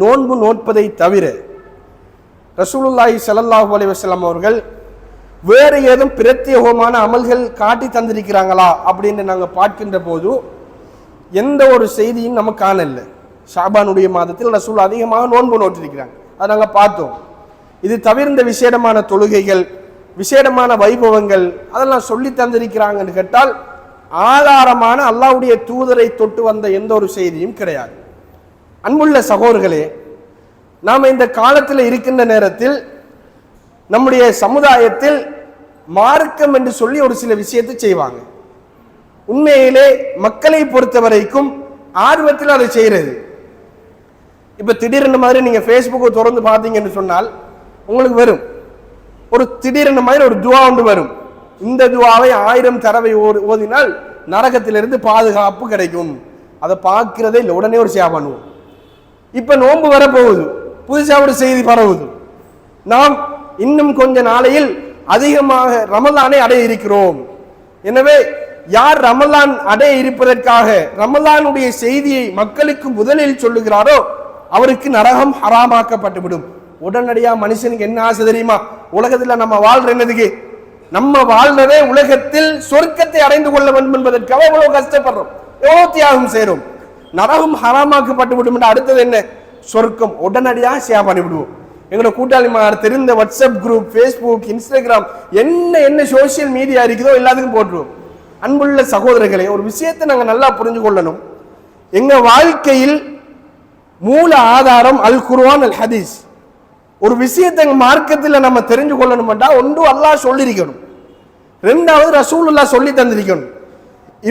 நோன்பு நோட்பதை தவிர ரசூலுல்லாஹி ஸல்லல்லாஹு அலைஹி வஸல்லம் அவர்கள் வேறு ஏதும் பிரத்யேகமான அமல்கள் காட்டி தந்திருக்கிறாங்களா அப்படின்னு நாங்கள் பார்க்கின்ற போது எந்த ஒரு செய்தியும் நம்ம காணலை. ஷாபானுடைய மாதத்தில் ரசூல் அதிகமாக நோன்பு நோட்டிருக்கிறாங்க அதை நாங்கள் பார்த்தோம். இது தவிர்ந்த விசேடமான தொழுகைகள் விசேடமான வைபவங்கள் அதெல்லாம் சொல்லி தந்திருக்கிறாங்கன்னு கேட்டால் ஆதாரமான அல்லாவுடைய தூதரை தொட்டு வந்த எந்த ஒரு செய்தியும் கிடையாது. அன்புள்ள சகோதரர்களே நாம் இந்த காலத்தில் இருக்கின்ற நேரத்தில் நம்முடைய சமுதாயத்தில் மார்க்கம் என்று சொல்லி ஒரு சில விஷயத்தை செய்வாங்க. உண்மையிலே மக்களை பொறுத்த வரைக்கும் ஆர்வத்தில் அதை செய்கிறது இப்போ திடீர்னு மாதிரி நீங்கள் ஃபேஸ்புக்கை திறந்து பார்த்தீங்கன்னு சொன்னால் உங்களுக்கு வரும். ஒரு திடீர்னு மாதிரி ஒரு துவா ஒன்று வரும். இந்த துவாவை ஆயிரம் தடவை ஓ- ஓதினால் நரகத்திலிருந்து பாதுகாப்பு கிடைக்கும். அதை பார்க்கிறதே இல்லை. உடனே ஒரு சேவை பண்ணுவோம். இப்ப நோன்பு வரப்போகுது. புதுசாக ஒரு செய்தி பரவுது. நாம் இன்னும் கொஞ்ச நாளையில் அதிகமாக ரமலானை அடைய இருக்கிறோம். எனவே யார் ரமலான் அடைய இருப்பதற்காக ரமலானுடைய செய்தியை மக்களுக்கு முதலில் சொல்லுகிறாரோ அவருக்கு நரகம் ஹராமாக்கப்பட்டுவிடும். உடனடியாக மனுஷனுக்கு என்ன ஆசை தெரியுமா? உலகத்தில் நம்ம வாழ்ற என்னதுக்கு? நம்ம வாழ்றதே உலகத்தில் சொர்க்கத்தை அடைந்து கொள்ள வேண்டும் என்பதற்காக எவ்வளவு கஷ்டப்படுறோம். எவ்வளவு தியாகம் செய்கிறோம் நரகம் ஹராமாக்கப்பட்டு விடும் என்று அடுத்தது என்ன? சொர்க்கம். உடனடியாக ஷேர் பண்ணிவிடுவோம். எங்களோட கூட்டாளிமார் தெரிந்த வாட்ஸ்அப் குரூப் ஃபேஸ்புக் இன்ஸ்டாகிராம் என்ன என்ன சோஷியல் மீடியா இருக்குதோ எல்லாத்துக்கும் போட்டுருவோம். அன்புள்ள சகோதரர்களே ஒரு விஷயத்தை நாங்கள் நல்லா புரிஞ்சு கொள்ளணும். எங்கள் வாழ்க்கையில் மூல ஆதாரம் அல் குர்வான் அல் ஹதீஸ். ஒரு விஷயத்தை எங்கள் மார்க்கத்தில் நம்ம தெரிஞ்சு கொள்ளணும்டா ஒன்று அல்லாஹ் சொல்லியிருக்கணும். ரெண்டாவது ரசூலுல்லாஹ் சொல்லி தந்திருக்கணும்.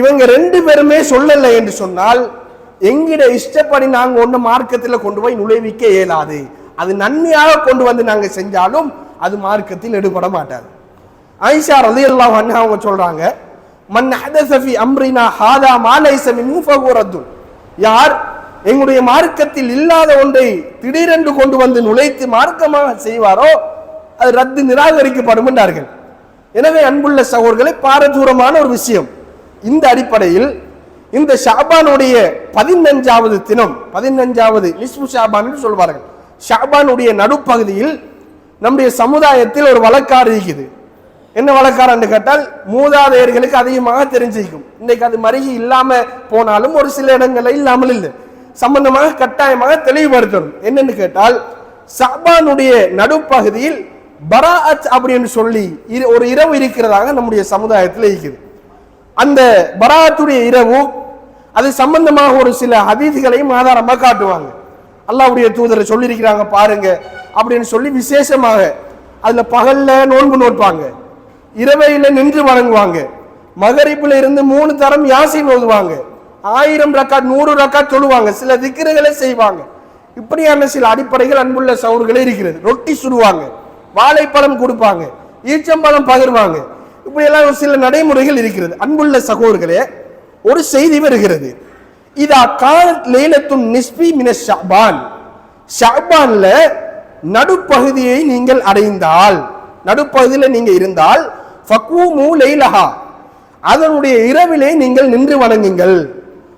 இவங்க ரெண்டு பேருமே சொல்லலை என்று சொன்னால் எங்கிட இஷ்டப்படி நாங்கள் ஒன்று மார்க்கத்தில் கொண்டு போய் நுழைவிக்க இயலாது. அது நன்மையாக கொண்டு வந்து நாங்கள் செஞ்சாலும் அது மார்க்கத்தில் எடுபட மாட்டாது. ஐஷா ரலியல்லாஹு எல்லாம் அவங்க சொல்றாங்க மன் ஹதஸ அம்ரினா ஹாதா மாலைசமி லைஸ யார் எங்களுடைய மார்க்கத்தில் இல்லாத ஒன்றை திடீரென்று கொண்டு வந்து நுழைத்து மார்க்கமாக செய்வாரோ அது ரத்து நிராகரிக்கப்படும் என்றார்கள். எனவே அன்புள்ள சகோதர்களை பாரதூரமான ஒரு விஷயம். இந்த அடிப்படையில் இந்த ஷாபானுடைய பதினஞ்சாவது தினம் பதினஞ்சாவது நிஸ்பு ஷாபான் என்று சொல்வார்கள். ஷாபானுடைய நடுப்பகுதியில் நம்முடைய சமுதாயத்தில் ஒரு வழக்காறு இருக்குது. என்ன வழக்காரன்னு கேட்டால் மூதாதையர்களுக்கு அதிகமாக தெரிஞ்சிருக்கும். இன்னைக்கு அது மருகி இல்லாம போனாலும் ஒரு சில இடங்கள்ல இல்லாமல் இல்லை. சம்பந்தமாக கட்டாயமாக தெளிவுபடுத்தணும். என்னன்னு கேட்டால் ஷாபானுடைய நடுப்பகுதியில் பராஅத் அப்படின்னு சொல்லி இரு- ஒரு இரவு இருக்கிறதாக நம்முடைய சமுதாயத்தில் இருக்குது. அந்த பராத்துடைய இரவு அது சம்பந்தமாக ஒரு சில ஹதீதுகளையும் ஆதாரமாக காட்டுவாங்க. அல்லாவுடைய தூதரை சொல்லியிருக்கிறாங்க பாருங்க அப்படின்னு சொல்லி விசேஷமாக அதில் பகல்ல நோன்பு நோட்பாங்க இரவையில் நின்று வணங்குவாங்க. மகரிப்பில் இருந்து மூணு தரம் யாசின் ஓதுவாங்க. ஆயிரம் ரக்கா நூறு ரக்கா சொல்லுவாங்க. சில திக்கிரங்களை செய்வாங்க. இப்படியான சில அடிப்படைகள் அன்புள்ள சவுர்களே இருக்கிறது. ரொட்டி சுடுவாங்க. வாழைப்பழம் கொடுப்பாங்க. ஈச்சம்பழம் பகிர்வாங்க. இப்படியெல்லாம் ஒரு சில நடைமுறைகள் இருக்கிறது. அன்புள்ள சகோதரர்களே ஒரு செய்தி வருகிறது. இதா காலத் லைலத்துன் நிஸ்பி மின ஷாபான். ஷாபான்ல நடுப்பகுதியை நீங்கள் அடைந்தால் நடுப்பகுதியில் நீங்க இருந்தால் ஃபக்வூமு லைலஹா. அதனுடைய இரவிலே நீங்கள் நின்று வணங்குங்கள்.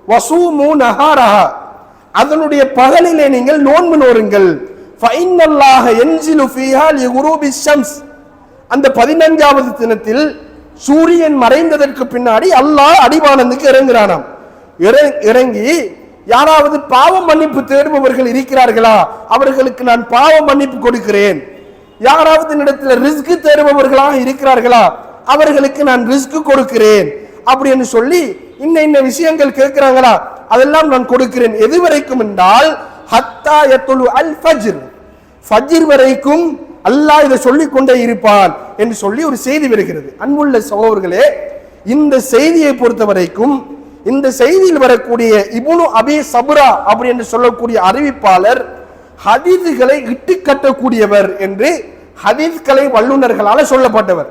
வசூமு நஹாரஹா. அதனுடைய பகலிலே நீங்கள் நோன்பு நோருங்கள் ஃபைனல்லாக என்ஜிலு ஃபீஹா லிகுரூபி ஷம்ஸ். அந்த பதினஞ்சாவது தினத்தில் சூரியன் மறைந்ததற்கு பின்னாடி அல்லாஹ் அடிவானந்துக்கு இறங்குறானாம். இறங்கி யாராவது பாவ மன்னிப்பு தேடுபவர்கள் இருக்கிறார்களா? அவர்களுக்கு நான் பாவ மன்னிப்பு கொடுக்கிறேன். யாராவது என்னிடத்தில் ரிஸ்க் தேடுபவர்களாக இருக்கிறார்களா? அவர்களுக்கு நான் ரிஸ்க் கொடுக்கிறேன். அப்படின்னு சொல்லி இன்ன இன்ன விஷயங்கள் கேட்கிறாங்களா? அதெல்லாம் நான் கொடுக்கிறேன். எது வரைக்கும் என்றால் ஹத்தா எத்துலு அல் ஃபஜ்ர் ஃபஜ்ர் வரைக்கும் அல்லாஹ் இதை சொல்லிக் கொண்டே இருப்பான் என்று சொல்லி ஒரு செய்தி வருகிறது. அன்புள்ள சகோதரர்களே இந்த செய்தியை பொறுத்த வரைக்கும் இந்த செய்தியில் வரக்கூடிய இபுனு அபி சபுரா அப்படி என்று சொல்லக்கூடிய அறிவிப்பாளர் ஹதீதுகளை இட்டு கட்டக்கூடியவர் என்று ஹதீஸ்களை வல்லுநர்களால் சொல்லப்பட்டவர்.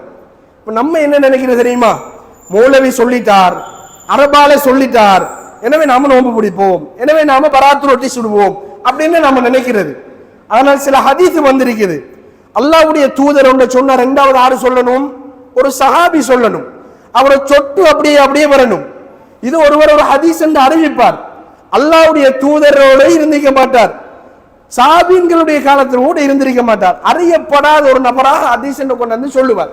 இப்போ நம்ம என்ன நினைக்கிறது தெரியுமா? மௌலவி சொல்லிட்டார் அரபால சொல்லிட்டார் எனவே நாம நோன்பு பிடிப்போம் எனவே நாம பராத்து ரொட்டி சுடுவோம் அப்படின்னு நம்ம நினைக்கிறது. ஆனால் சில ஹதீஸ் வந்திருக்குது. அல்லாவுடைய தூதர் ஒன்று சொன்ன ரெண்டாவது ஆறு சொல்லணும். ஒரு சஹாபி சொல்லணும். அவரை சொட்டு அப்படியே அப்படியே வரணும். இது ஒருவர் ஒரு ஹதீஸ் என்று அறிவிப்பார். அல்லாவுடைய தூதரோடு இருந்திருக்க மாட்டார். சாபீன்களுடைய காலத்தில் கூட இருந்திருக்க மாட்டார். அறியப்படாத ஒரு நபராக ஹதீஸ் என்று கொண்டு வந்து சொல்லுவார்.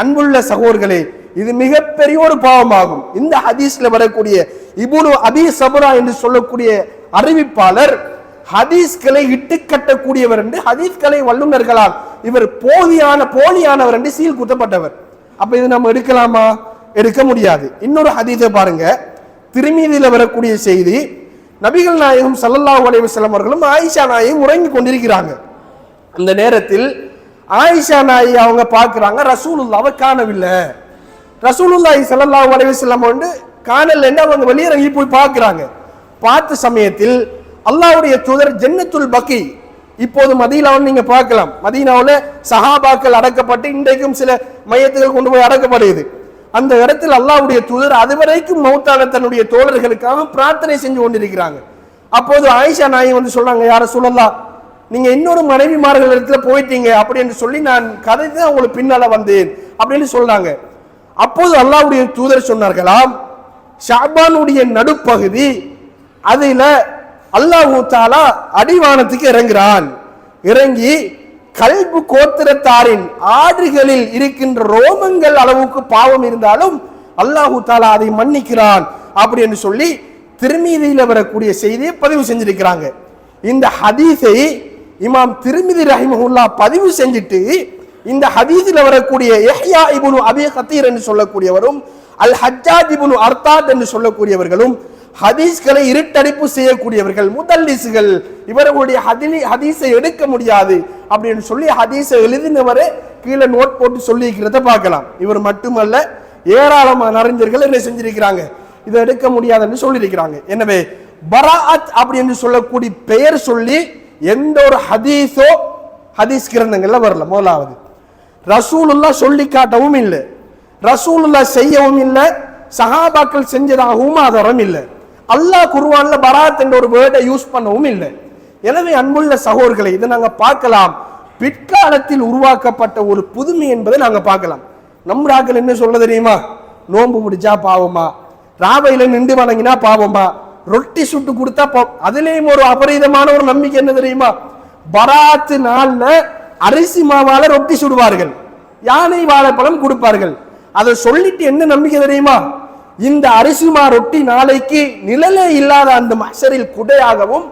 அன்புள்ள சகோர்களே இது மிகப்பெரிய ஒரு பாவமாகும். இந்த ஹதீஸ்ல வரக்கூடிய இபுனு அபி சபுரா என்று சொல்லக்கூடிய அறிவிப்பாளர் ஹதீஸ்களை இட்டு கட்டக்கூடியவர் என்று ஹதீஸ்களை வல்லுநர்களால் இவர் போதியான போலியானவர் என்று சீல் குத்தப்பட்டவர். அப்ப இது நம்ம எடுக்கலாமா? எடுக்க முடியாது. இன்னொரு ஹதீஸை பாருங்க. திருமீதியில் வரக்கூடிய செய்தி நபிகள் நாயகம் சல்லல்லா அலைஹி வஸல்லம் அவர்களும் ஆயிஷா நாயகம் உறங்கி கொண்டிருக்கிறாங்க. அந்த நேரத்தில் ஆயிஷா நாயி அவங்க பார்க்குறாங்க ரசூலுல்லாவை காணவில்லை. ரசூலுல்லாஹி ஸல்லல்லாஹு அலைஹி வஸல்லம் வந்து என்ன அவங்க வெளியிறங்கி போய் பார்க்குறாங்க. பார்த்த சமயத்தில் அல்லாவுடைய தூதர் ஜென்னத்துல் பக்கி. இப்போது மதீனாவில் நீங்க பார்க்கலாம். மதீனாவில் சஹாபாக்கள் அடக்கப்பட்டு இன்றைக்கும் சில மையத்துகள் கொண்டு போய் அடக்கப்படுகிறது. அந்த இடத்தில் அல்லாவுடைய தூதர் அதுவரைக்கும் மௌத்தான தன்னுடைய தோழர்களுக்காக பிரார்த்தனை செஞ்சு கொண்டிருக்கிறாங்க. அப்போது ஆயிஷா நாயி வந்து சொல்றாங்க யார சொல்லலாம் நீங்க இன்னொரு மனைவிமார்கள் இடத்துல போயிட்டீங்க. அப்படின்னு சொல்லி நான் கதை தான் உங்களுக்கு பின்னால வந்தேன் அப்படின்னு சொல்றாங்க. அப்போது அல்லாவுடைய தூதர் சொன்னார்களாம் ஷாபானுடைய நடுப்பகுதி அதில் அல்லாஹூ தாலா அடிவானத்துக்கு இறங்குறான். இறங்கி கல்பு கோத்திரத்தாரின் ஆடுகளில் இருக்கின்ற ரோமங்கள் அளவுக்கு பாவம் இருந்தாலும் அல்லாஹூ தாலா அதை மன்னிக்கிறான் அப்படின்னு சொல்லி திருமீதியில் வரக்கூடிய செய்தியை பதிவு செஞ்சிருக்கிறாங்க. இந்த ஹதீஸை இமாம் திருமிதி ரஹிமஹுல்லா பதிவு செஞ்சுட்டு இந்த ஹதீஸில் வரக்கூடிய எஹ்யா இபுனு அபி ஹத்தீர் என்று சொல்லக்கூடியவரும் அல் ஹஜ்ஜாஜ் இபுனு அர்த்தாத் என்று சொல்லக்கூடியவர்களும் ஹதீஸ்களை இருட்டடிப்பு செய்யக்கூடியவர்கள் முதல்லிசுகள் இவர்களுடைய ஹதிலி ஹதீஸை எடுக்க முடியாது அப்படின்னு சொல்லி ஹதீஸை எழுதினவரே கீழே நோட் போட்டு சொல்லியிருக்கிறத பார்க்கலாம். இவர் மட்டுமல்ல ஏராளமான அறிஞர்கள் என்ன செஞ்சிருக்கிறாங்க? இதை எடுக்க முடியாதுன்னு சொல்லியிருக்கிறாங்க. எனவே பராஅத் அப்படின்னு சொல்லக்கூடிய பெயர் சொல்லி எந்த ஒரு ஹதீஸோ ஹதீஸ் கிரந்தங்கள்ல வரல முதலாவது. ரசூலுல்லா சொல்லி காட்டவும் இல்லை. ரசூலுல்லா செய்யவும் இல்லை. சஹாபாக்கள் செஞ்சதாகவும் ஆதாரம் இல்லை. அல்லாஹ் குர்வான்ல பராத் என்ற ஒரு வேர்டை யூஸ் பண்ணவும் இல்லை. எனவே அன்புள்ள சகோதர்களை இதை நாங்கள் பார்க்கலாம். பிற்காலத்தில் உருவாக்கப்பட்ட ஒரு புதுமை என்பதை நாங்கள் பார்க்கலாம். நம்ராக்கள் என்ன சொல்ல தெரியுமா? நோன்பு முடிச்சா பாவமா? ராவையில நின்று வணங்கினா பாவமா? ரொட்டி சுட்டு கொடுத்தா பாவம் அதுலேயும் ஒரு அபரீதமான ஒரு நம்பிக்கை என்ன தெரியுமா? பராத்து நாள்ல அரிசி மாவால ரொட்டி சுடுவார்கள். யானை வாழைப்பழம் கொடுப்பார்கள். அதை சொல்லிட்டு என்ன நம்பிக்கை தெரியுமா? இந்த அரிசிமா ரொட்டி நாளைக்கு நிழலே இல்லாத அந்த மசரில் குடையாகவும்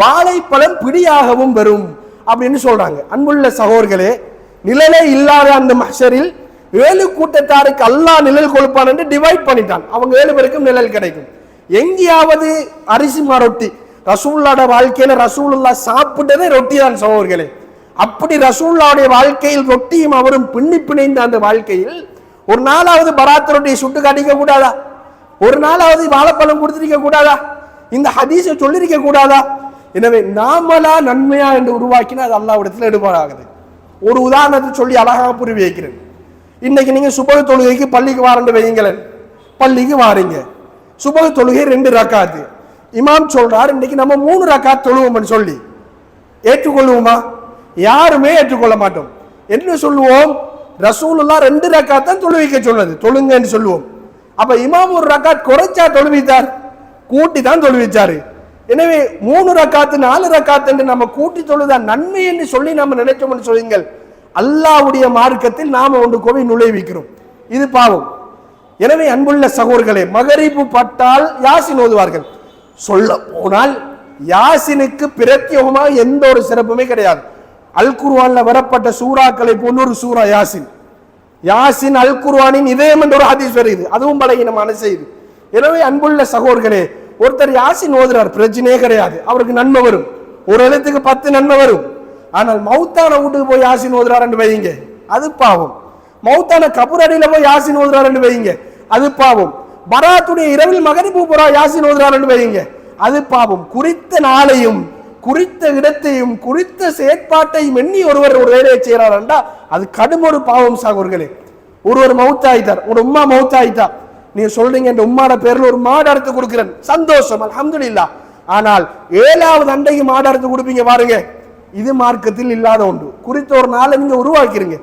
வாழைப்பழம் பிடியாகவும் வரும் அப்படின்னு சொல்றாங்க. அன்புள்ள சகோர்களே நிழலே இல்லாத அந்த மசரில் ஏழு கூட்டத்தாருக்கு அல்லா நிழல் கொடுப்பான் என்று டிவைட் பண்ணிட்டான். அவங்க ஏழு பேருக்கும் நிழல் கிடைக்கும். எங்கேயாவது அரிசிமா ரொட்டி ரசூல்லாட வாழ்க்கையில ரசூலுல்லா சாப்பிட்டதே ரொட்டி தான் சகோர்களே அப்படி ரசூல்லாவுடைய வாழ்க்கையில் ரொட்டியும் அவரும் பின்னி பிணைந்த அந்த வாழ்க்கையில் ஒரு நாளாவது பராத் ரொட்டியை சுட்டு காட்டிக்க கூடாதா? ஒரு நாளாவது வாழைப்பழம் கொடுத்துருக்க கூடாதா? இந்த ஹதீஸை சொல்லியிருக்க கூடாதா? எனவே நாமளா நன்மையா என்று உருவாக்கினா அது அல்லாவிடத்தில் எடுபாடாகுது ஒரு உதாரணத்தை சொல்லி அழகாக புரிவி வைக்கிறேன். இன்னைக்கு நீங்க சுபக தொழுகைக்கு பள்ளிக்கு வாரண்டு வையுங்களேன். பள்ளிக்கு வாரீங்க. சுபக தொழுகை ரெண்டு ரக்காத்து. இமாம் சொல்றார் இன்னைக்கு நம்ம மூணு ரக்காத் தொழுவோம்னு சொல்லி. ஏற்றுக்கொள்வோமா யாருமே ஏற்றுக்கொள்ள மாட்டோம். என்ன சொல்லுவோம்? ரசூலுல்லா ரெண்டு ரக்காத்தான் தொழுவிக்க சொன்னது. தொழுங்கன்னு சொல்லுவோம். அப்ப இமாம் ஒரு ரக்காத் குறைச்சா தொழுவித்தார் கூட்டி தான் தொழுவிச்சாரு எனவே மூணு ரக்காத்து நாலு ரக்காத்து என்று நம்ம கூட்டி தொழுதா நன்மை என்று சொல்லி நம்ம நினைச்சோம்னு சொல்லுங்கள். அல்லாவுடைய மார்க்கத்தில் நாம ஒன்று கோவை நுழைவிக்கிறோம் இது பாவம். எனவே அன்புள்ள சகோர்களே மகரிப்பு பட்டால் யாசின் ஓதுவார்கள். சொல்ல போனால் யாசினுக்கு பிரத்யோகமாக எந்த ஒரு சிறப்புமே கிடையாது. அல் குர்வானில் வரப்பட்ட சூறாக்களை போன்ற ஒரு சூரா யாசின். யாசின் அல் குர்வானின் இதயம் என்ற ஒரு ஹதீஸ் வருது அதுவும் பலகீனமான செய்தி. எனவே அன்புள்ள சகோதரர்களே ஒருத்தர் யாசின் ஓதுறார் பிரச்சனையே கிடையாது. அவருக்கு நன்மை வரும். ஒரு எழுத்துக்கு பத்து நன்மை வரும். ஆனால் மௌத்தான வீட்டுக்கு போய் யாசின் ஓதுறாருன்னு வைங்க அது பாவம். மௌத்தான கபூர் அடியில போய் யாசின் ஓதுறாருன்னு வைங்க அது பாவம். பராத்துடைய இரவில் மகனிப்பு புறா யாசின் ஓதுறாருன்னு வைங்க அது பாவம். குறித்த நாளையும் குறித்த இடத்தையும் குறித்த செயற்பாட்டையும் எண்ணி ஒருவர் ஒரு வேலையை செய்யறாருண்டா அது கடும் ஒரு பாவம் சாகோர்களே ஒருவர் மௌத்தாயிட்டார் ஒரு உம்மா மௌத்தாயிட்டா. நீங்க சொல்றீங்க இந்த உம்மாட பேர்ல ஒரு மாடு அறுத்து கொடுக்கிறேன். சந்தோஷம் அல்ஹம்துலில்லாஹ். ஆனால் ஏழாவது அண்டைக்கு மாடு அறுத்து கொடுப்பீங்க பாருங்க. இது மார்க்கத்தில் இல்லாத ஒன்று. குறித்த ஒரு நாளை நீங்க உருவாக்கிறீங்க.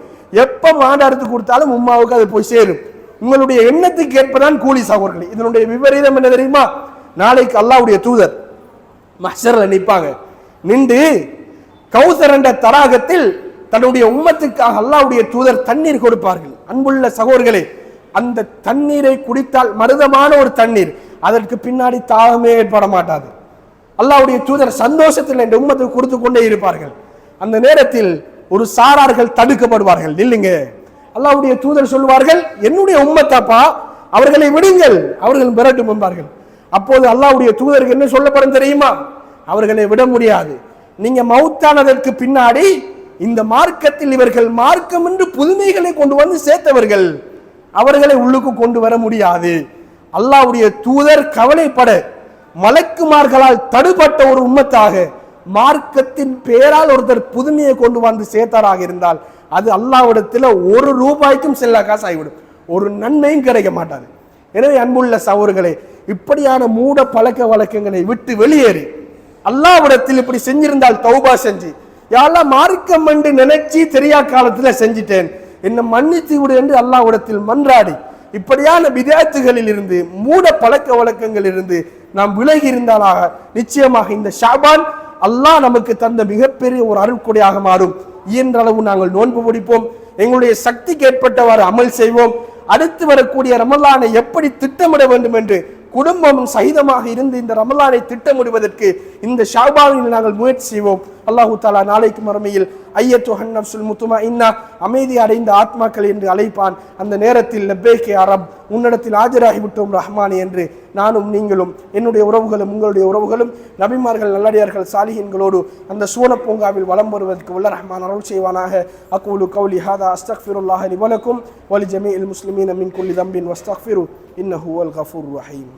எப்ப மாடு அறுத்து கொடுத்தாலும் உம்மாவுக்கு அது போய் சேரும். உங்களுடைய எண்ணத்துக்கு ஏற்பதான் கூலி சகோதரர்களே இதனுடைய விபரீதம் என்ன தெரியுமா? நாளைக்கு அல்லாவுடைய தூதர் மஹ்ஷர்ல நிற்பாங்க நின்று கௌசர் என்ற தடாகத்தில் தன்னுடைய உம்மத்துக்காக அல்லாவுடைய தூதர் தண்ணீர் கொடுப்பார்கள். அன்புள்ள சகோதரர்களே அந்த தண்ணீரை குடித்தால் மருதமான ஒரு தண்ணீர். அதற்கு பின்னாடி தாகமே ஏற்பட மாட்டாது அல்லாவுடைய தூதர் சந்தோஷத்தில் என்ற உம்மத்துக்கு கொடுத்து கொண்டே இருப்பார்கள். அந்த நேரத்தில் ஒரு சாரார்கள் தடுக்கப்படுவார்கள். இல்லைங்க. அல்லாவுடைய தூதர் சொல்வார்கள் என்னுடைய உம்மத்தாப்பா அவர்களை விடுங்கள். அவர்கள் மிரட்டும் என்பார்கள். அப்போது அல்லாவுடைய தூதருக்கு என்ன சொல்லப்படும் தெரியுமா? அவர்களை விட முடியாது. நீங்க மௌத்தானதற்கு பின்னாடி இந்த மார்க்கத்தில் இவர்கள் மார்க்கம் என்று புதுமைகளை கொண்டு வந்து சேர்த்தவர்கள் அவர்களை உள்ளுக்கு கொண்டு வர முடியாது. அல்லாவுடைய தூதர் கவலைப்பட மலக்குமார்களால் தடுபட்ட ஒரு உம்மத்தாக மார்க்கத்தின் பேரால் ஒருத்தர் புதுமையை கொண்டு வந்து சேர்த்தாராக இருந்தால் அது அல்லாவிடத்தில் ஒரு ரூபாய்க்கும் செல்லா காசு ஆகிவிடும் ஒரு நன்மையும் கிடைக்க மாட்டாது. எனவே அன்புள்ள சவர்களே இப்படியான மூட பழக்க வழக்கங்களை விட்டு வெளியேறி. அல்லாவிடத்தில் இப்படி செஞ்சிருந்தால் தௌபா செஞ்சு. யாரெல்லாம் மார்க்கம் என்று நினைச்சி தெரியா காலத்தில் செஞ்சிட்டேன். என்னை மன்னித்து விடு என்று அல்லாவிடத்தில் மன்றாடி. இப்படியான விதேத்துகளில் இருந்து மூட பழக்க வழக்கங்களில் இருந்து நாம் விலகி இருந்தாலாக நிச்சயமாக இந்த ஷாபான் அல்லாஹ் நமக்கு தந்த மிகப்பெரிய ஒரு அருட்கொடையாக மாறும். இயன்ற அளவு நாங்கள் நோன்பு பிடிப்போம் எங்களுடைய சக்திக்கு ஏற்பட்டவாறு அமல் செய்வோம். அடுத்து வரக்கூடிய ரமலானை எப்படி திட்டமிட வேண்டும் என்று குடும்பமும் சகிதமாக இருந்து இந்த ரமலானை திட்டமிடுவதற்கு இந்த ஷாபானில் நாங்கள் முயற்சி செய்வோம். அல்லாஹு தாலா நாளைக்கு மறுமையில் ஐயத்து ஹன்னப்சுல் முத்துமா இன்னா அமைதி அடைந்த ஆத்மாக்கள் என்று அழைப்பான். அந்த நேரத்தில் லப்பேகே அரப் உன்னிடத்தில் ஆஜராகிவிட்டோம் ரஹ்மான் என்று நானும் நீங்களும் என்னுடைய உறவுகளும் உங்களுடைய உறவுகளும் நபிமார்கள் நல்லடியார்கள் சாலிஹின்களோடு அந்த சூன பூங்காவில் வலம் வருவதற்கு உள்ள ரஹ்மான் அருள் செய்வானாக. அக்கூலு கௌலி ஹாதா அஸ்தக்ஃபிருல்லாஹ் லி வலக்கும் வலி ஜமீல் முஸ்லிமீன் மின் குல்லி தம்பின் வஸ்தக்ஃபிரு இன்னஹூ அல் கஃபூர் ரஹீம்.